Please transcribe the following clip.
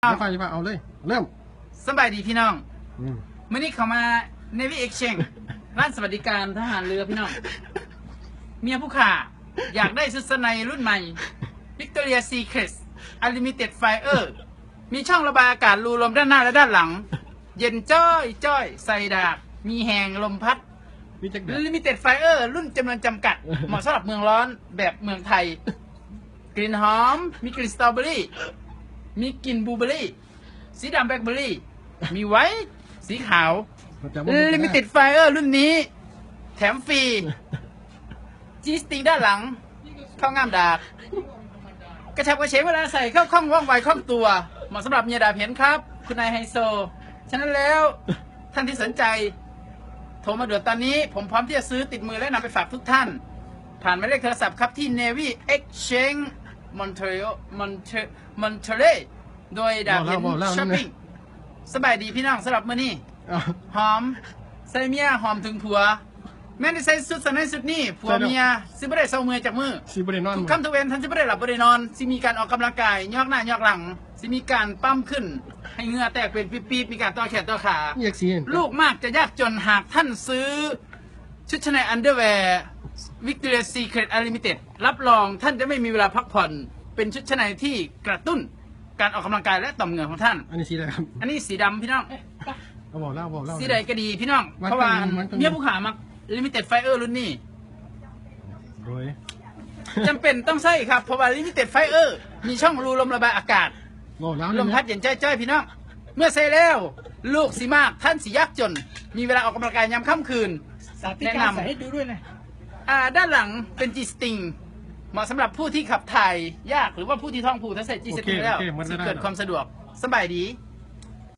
ไม่ไฟจะเอาเลย เริ่มสบายดีพี่น้องอืมเมื่อนี้เขามา Navy Exchange ร้านสวัสดิการทหารเรือพี่น้อง เมียผู้ข่า อยากได้ชุดสไนรุ่นใหม่ Victoria Secret Unlimited Fire มีช่องระบายอากาศรูลมด้านหน้าและด้านหลัง เย็นจ้อยจ้อยใส่ดาบมีแหงลมพัดมีจักเด็ด Limited Fire รุ่นจำนวนจำกัด เหมาะสำหรับเมืองร้อนแบบเมืองไทย กลิ่นหอม มีกลิ่นสตรอเบอรี่ มีกลิ่นบลูเบอรี่ สีดำแบล็คเบอรี่ มีไว้สีขาวเราจะว่า Limited Fire รุ่นนี้ แถมฟรี จีสติงด้านหลัง เข้างามดาก กระชับกระเฉงเวลาใส่เข้าคล่องว่องไวคล่องตัว เหมาะสำหรับเมียดาบเห็นครับ คุณนายไฮโซ ฉะนั้นแล้วท่านที่สนใจ โทรมาด่วนตอนนี้ ผมพร้อมที่จะซื้อติดมือและนำไปฝากทุกท่าน ผ่านหมายเลขโทรศัพท์ครับที่ Navy Exchange Montreal Montre- Montreal โดยดาบเห็นช้อปปิ้งสบายดีพี่น้องสำหรับมื้อนี้เอาหอม ใส่เมียหอมถึงผัว แม่ได้ใส่สุดสันในสุดนี่ผัวเมียสิบ่ได้เศร้าเมื่อยจากมือซีบรินอนทุกคำทุกเวนท่านสิบ่ได้หลับบ่ได้นอนสิมีการออกกำลังกายยอกหน้ายอกหลังสิมีการปั้มขึ้น ให้เหงื่อแตกเป็นปี๊บๆมีการต่อแขนต่อขาเรียกซีนลูกมากจะยากจนหากท่านซื้อ ชุดชั้นในอันเดอร์แวร์ Victoria's Secret Unlimited รับรองท่านจะไม่มีเวลาพักผ่อน เป็นชุดชั้นในที่กระตุ้นการออกกำลังกายและต่อมเหงื่อของท่าน อันนี้สีอะไรครับอันนี้สีดำพี่น้อง เอาบอกเล่าบอกเล่า สีใดก็ดีพี่น้อง วัดเพราะว่าตรงวัดตรงเมียผู้ขามัก Limited Fire รุ่นนี้โดยจำเป็นต้องใส่ครับ เพราะว่า Limited Fire มีช่องรูลมระบายอากาศ บอกแล้วลมพัดเย็นจ้อยๆพี่น้อง เมื่อใส่แล้ว ลูกสีมากท่านสียากจน มีเวลาออกกำลังกายยามค่ำคืน สาธิตแนะการนำ ใส่ให้ดูด้วยนะ อ่าด้านหลังเป็น G string เหมาะสำหรับผู้ที่ขับถ่ายยากหรือว่าผู้ที่ท้องผูกถ้าใส่ G โอเค string แล้วโอเคมันจะจะได้เกิดความสะดวกสบายดี